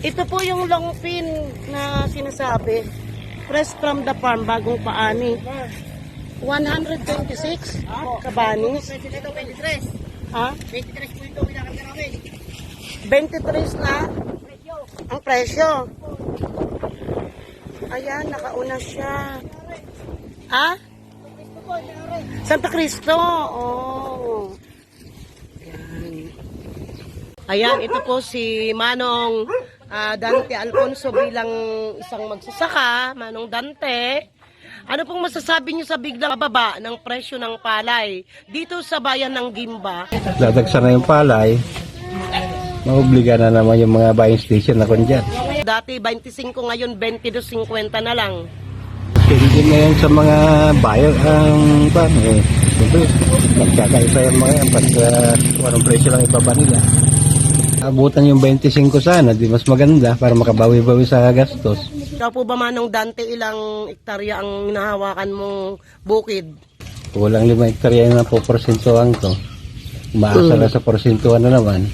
Ito po yung long pin na sinasabi. Fresh from the farm, bagong paani. 126 kabanis. Ito, 23. Ha? 23 po ito, pinakanta namin. 23 na ang presyo. Ayan, nakauna siya. Ha? Santa Cristo. Oh. Ayan, ito po si Manong ah, Dante Alfonso bilang isang magsasaka. Manong Dante. Ano pong masasabi niyo sa biglang baba ng presyo ng palay dito sa bayan ng Gimba? Dadagsa na yung palay, maobliga na naman yung mga buying station na kung dyan. Dati 25 ngayon 22.50 na lang. Hindi na yan sa mga buyer ang ban eh. Siyempre, nagkakaisa yung mga yan pagka kung anong presyo lang ibaba nila. Abutan yung 25 sana, di mas maganda para makabawi-bawi sa gastos. Ikaw po ba Manong Dante ilang ektarya ang hinahawakan mong bukid? Kulang lima hektarya na po porsentuhan ko. Umaasa na sa porsentuhan na naman.